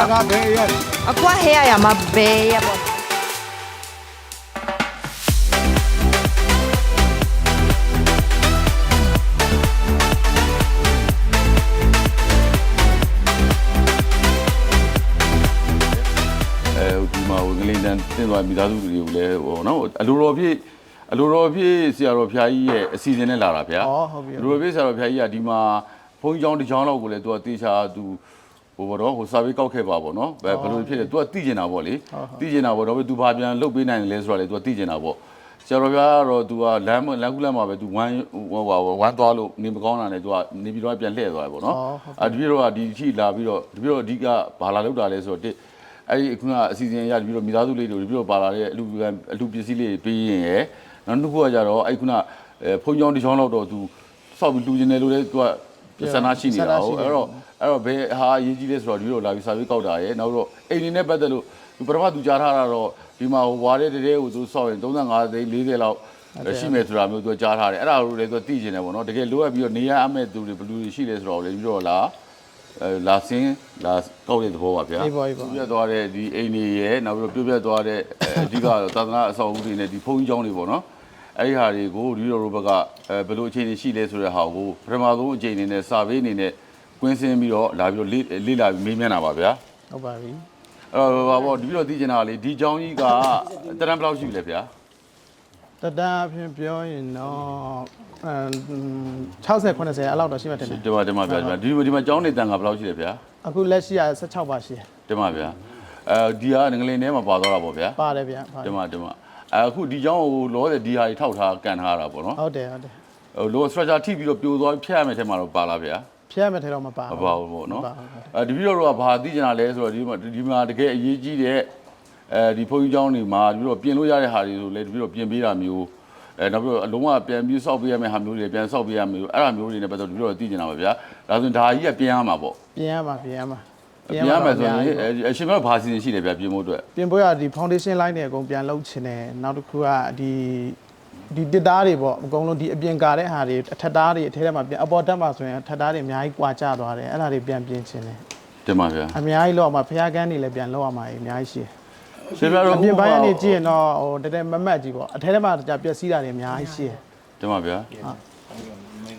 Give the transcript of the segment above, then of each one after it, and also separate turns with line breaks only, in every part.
ဘယ်ရ
အခုကဟဲရရမှာဘယ်ရပေါ့
အဲဒီမှာဟိုငလေးတန်းတင်သွားမိသားစုတွေကိုလည်းဟိုနော်အလိုတော်ဖြစ်အလိုတော်ဖြစ်ဆရာတော်ဖျားကြီးရဲ့အစီအစဉ်နဲ့လာတာဗျာ
ဩဟုတ်ပြီ
အလိုတော်ဖြစ်ဆရာတော်ဖျားကြီးကဒီမှာဘုန်းကြီးကျောင်းတစ်ကျောင်းလောက်ကိုလည်းသူကတေချာသူ ဟိုဘောတော့ဟိုစာပေကောက်ခဲ့ပါပေါ့နော်ဘယ်ဘယ်လိုဖြစ်လဲသူကသိကျင်တာပေါ့လေသိကျင်တာပေါ့တော့သူဘာပြန်လုတ်ပေးနိုင်တယ်လဲဆိုတော့လေသူကသိကျင်တာပေါ့ဆရာတော်ဖျားကတော့သူကလမ်းလမ်းကူးလမ်းမှာပဲသူဝမ်းဟိုဝမ်းသွားလို့နေမကောင်းတာနဲ့သူကနေပြီးတော့ပြန်လှည့်သွားတယ်ပေါ့နော်အတပည့်တော်ကဒီအထိလာပြီးတော့တပည့်တော်အဓိကဘာလာလောက်တာလဲဆိုတော့တစ်အဲ့ဒီအခုကအစီအစဉ်ရပြီးတော့မိသားစုလေးတွေပြီးတော့ပါလာတဲ့အလူအလူပစ္စည်းလေးတွေပေးရင်ရယ်နောက်တစ်ခုကကြတော့အဲ့ခုနအဲဖုန်းကြောင်းတစ်ချောင်းလောက်တော့သူစောက်ပြီးလူကျင်တယ်လို့လည်းသူကစန္ဒရှိနေတာဟုတ်အဲ့တော့ အဲ့တော့ဘယ်ဟာအရေးကြီးလဲဆိုတော့ဒီလိုလာပြီးစာပေးကောက်တာရယ်နောက်တော့အိမ်နေနဲ့ပတ်သက်လို့သူပထမသူကြားထားတာတော့ဒီမှာဟိုဝါတဲ့တဲကိုသူစောက်ရင်35သိန်း40လောက်ရှိမယ်ဆိုတာမျိုးသူကြားထားတယ်အဲ့ဒါလိုလည်းသူသိကျင်တယ်ပေါ့နော်တကယ်လိုအပ်ပြီးတော့နေရအမဲ့သူတွေဘယ်လူတွေရှိလဲဆိုတော့လေပြီးတော့လာအဲလာစင်းလာကောက်တဲ့သဘောပါဗျာ
အေးပါအေးပါ
ပြပြသွားတဲ့ဒီအိမ်တွေရယ်နောက်ပြီးတော့ပြပြသွားတဲ့အအဓိကတော့သာသနာအဆောက်အဦတွေနဲ့ဒီဘုန်းကြီးကျောင်းတွေပေါ့နော်အဲ့ဒီဟာတွေကိုဒီလိုလိုဘက်ကအဲဘယ်လိုအခြေအနေရှိလဲဆိုတဲ့ဟာကိုပထမဆုံးအချိန်အနေနဲ့စာပေအနေနဲ့ ကွင်းဆင်းပြီးတော့လာပြီးတော့လေ့လေ့လာပြီးမေးမြန်းတာပါဗျာ
ဟုတ်ပါပြီ
အဲ့တော့ဘာပေါ့ဒီပြီးတော့သိချင်တာကလေဒီကျောင်းကြီးကတရံဘယ်လောက်ရှိလဲဗျာ
တတန်းအဖြစ်ပြောရင်တော့အဲ60 80အဲ့လောက်တော့ရှိမှတင်တယ်
ဒီမှာဒီမှာဗျာဒီမှာဒီဒီမှာကျောင်းနေတန်ကဘယ်လောက်ရှိလဲဗျာ
အခုလက်ရှိက16ပါရှိတယ်
ဒီမှာဗျာအဲဒီကငလင်ထဲမှာပါသွားတာပေါ့ဗျာ
ပါတယ်ဗျာပါတ
ဒီ
ယ်
မှာဒီမှာအဲအခုဒီကျောင်းကိုလောတဲ့ဒီဟာတွေထောက်ထားကန်ထားတာပေါ့နော်
ဟုတ်တယ်ဟုတ်တယ်
ဟိုလို structure ထိပြီးတော့ပြိုသွားဖြတ်ရမယ်ထဲမှာတော့ပါလားဗျာ
ဖျက်မဲ့ထဲတော့မပါ
မဘူး ပါဘူးပေါ့နော်
မပါဘူး
အဲဒီပြီးတော့တော့ဘာသိချင်တာလဲဆိုတော့ဒီမှာဒီမှာတကယ်အရေးကြီးတဲ့အဲဒီဘုန်းကြီးကျောင်းတွေမှာဒီတော့ပြင်လို့ရတဲ့ဟာတွေဆိုလဲဒီတော့ပြင်ပေးတာမျိုးအဲနောက်ပြီးတော့အလုံးဝပြန်ပြီးစောက်ပေးရမယ့်ဟာမျိုးတွေပြန်စောက်ပေးရမယ့်အဲ့ဒါမျိုးတွေနဲ့ပတ်သက်ပြီးတော့သိချင်တာပါဗျာဒါဆိုရင်ဒါကြီးကပြင်ရမှာပေါ့
ပြင်ရမှာပြင်ရမှာ
ပြင်ရမှာဆိုရင်အဲအရှင်ဘက်ဘာစီစဉ်ရှိတယ်ဗျာပြင်ဖို့အတွက်
ပြင်ပွဲရဒီ foundation line တွေအကုန်ပြန်လုပ်ချင်တယ်နောက်တစ်ခုကဒီ ဒီတစ်သားတွေပေါ့အကုန်လုံးဒီအပြင်ကာတဲ့ဟာတွေအထက်သားတွေအထဲထဲမှာပြန်အပေါ်တက်မှာဆိုရင်အထက်သားတွေအများကြီးကွာကျသွားတယ်အဲ့ဒါတွေပြန်ပြင်ချင်တယ်
တင်ပါဗျာ
အများကြီးလောက်အောင်ဖျားကန်းတွေလည်းပြန်လောက်အောင်ပါအများကြီးရှိတယ်
ရှင်ဗျာတော့
အပြင်ပိုင်းကနေကြည့်ရင်တော့ဟိုတကယ်မမတ်ကြီးပေါ့အထဲထဲမှာကြာပျက်စီးတာတွေအများကြီးရှိတယ်
တင်ပါဗျာ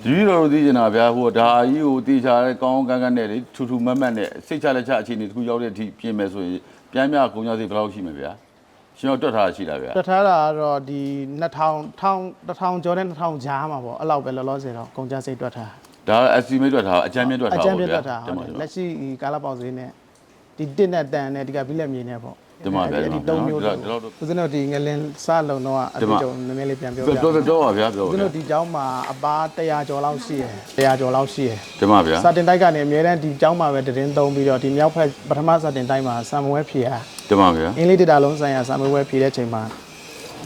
ဒီလိုလိုသိချင်တာဗျာဟိုဒါကြီးကိုတေချာတဲ့ကောင်းကောင်းကန်းကန်းနဲ့လေထူထူမတ်မတ်နဲ့စိတ်ချလက်ချအခြေအနေတစ်ခုရောက်တဲ့အထိပြင်မယ်ဆိုရင်ပြန်မြကုန်ကြစိတ်ဘယ်လောက်ရှိမှာဗျာ ရှင်တော့တွက်ထားတာရှိတာဗျာ
တွက်ထားတာကတော့ဒီ2000 1000ကျော်တဲ့2000ကြားမှာပေါ့အဲ့လောက်ပဲလောလောဆယ်တော့ကုန်ကြစိတ်တွက်ထား
ဒါ estimate တွက်ထားတာအကြမ်းမြင့်တွက်
အ
ထား
ကြံ
ပါ
ပြ
ဗျာ
တွက်ထား
တင်
ဟု
ပါ
တ်
တင်
တယ်
ပါ
လက်ရှိဒီကာလာပေါက်ဈေးနဲ့ ဒီတစ်နဲ့တန်နဲ့ဒီကဘိလက်မြေနဲ့ပေါ့
တင်ပါဗျာ
အဲ့ဒီသုံးမျိုး
ဒီ
တော့
လောက်တော့
ဦးဇင်းတို့ဒီငလင်စလုံးတော့အ
တင်
တူ
ပါ
တူနည်းနည်းလေးပြန်ပြောပြ
ပြောပြောပြောပါဗျာပြော
ဦးဇင်း
ဗျာ
တို့ဒီကျောင်းမှာအပား100ကျော်လောက်ရှိတယ်100ကျော်လောက်ရှိတယ်
တင်ပါဗျာ
စာတင်တိုက်ကနေအများတန်းဒီကျောင်းမှာပဲတရင်သုံးပြီးတော့ဒီမြောက်ဖက်ပထမစာတင်တိုက်မှာဆံမွဲဖြေရ
တင်ပါဗျာ
အင်္ဂလိပ်ဒေတာလုံးဆိုင်ရာဆံမွဲဖြေတဲ့ချိန်မှာ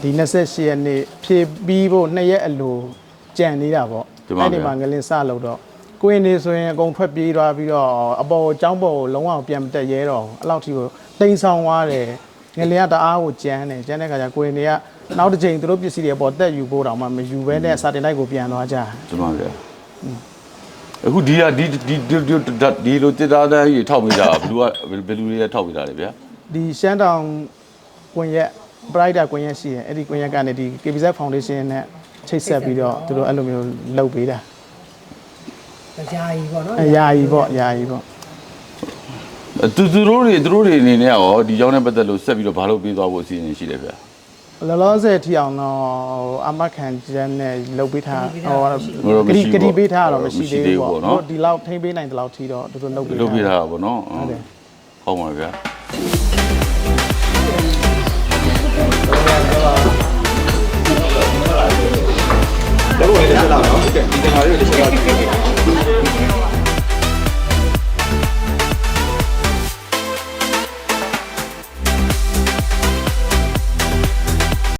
ဒီ28ရက်နေ့ဖြေပြီးဖို့2ရက်အလိုကြံနေတာပေါ့အဲ့ဒီမှာငလင်စလို့တော့ ကိုင်းနေဆိုရင်အကုန်ထွက်ပြေးသွားပြီးတော့အပေါ်ကျောင်းပေါ်ကိုလုံးဝပြန်မတက်ရဲတော့ဘူးအဲ့လောက်ထိကိုတိမ်ဆောင်သွားတယ်ငလင်ကတအားကိုကြမ်းတယ်ကြမ်းတဲ့ခါကျကိုင်းတွေကနောက်တစ်ချိန်သူတို့ပစ္စည်းတွေအပေါ်တက်ယူဖို့တောင်မှမယူဘဲနဲ့စာတင်တိုက်ကိုပြန်သွားကြတယ်
တင်ပါဗျာအခုဒီကဒီဒီဒီဒီလိုတစ်သားတန်းကြီးထောက်မိကြတာဘလူကဘယ်လူတွေထောက်မိတာလဲဗျာ
ဒီရှမ်းတောင်ကွန်ရက် brighter ကွန်ရက်ရှိတယ်အဲ့ဒီကွန်ရက်ကနေဒီ KBZ Foundation နဲ့ချိတ်ဆက်ပြီးတော့သူတို့အဲ့လိုမျိုးလုပ်ပေးတာ
ကြာကြီးပေါ့နော်
အရာကြီးပေါ့အရာကြီးပေါ့
သူသူတို့တွေသူတို့တွေအနေနဲ့ရောဒီကြောင်းနဲ့ပတ်သက်လို့ဆက်ပြီးတော့ဘာလို့ပြေးသွားဖို့အစီအစဉ်ရှိတယ်ဗျာ
လောလောဆယ်ထီအောင်တော့အမခံကျန်းနဲ့လုပ်ပေးထားဟို
ဟို
က
မရှိ
တိ
ဘူး
ကတိပေးထားတော့
ပေါ့
မရှိ
မရှိ
သေး
သေး
ဘူး
ဘူး
ပေါ့
ပေါ့နော်
နော်ဒီလောက်ထိမ့်ပေးနိုင်တဲ့လောက်ထီတော့သူတို့လုပ်ပေး
လုပ်ပြထားတာပေါ့နော်
ဟုတ်တယ်
ဟုတ်ပါဗျာ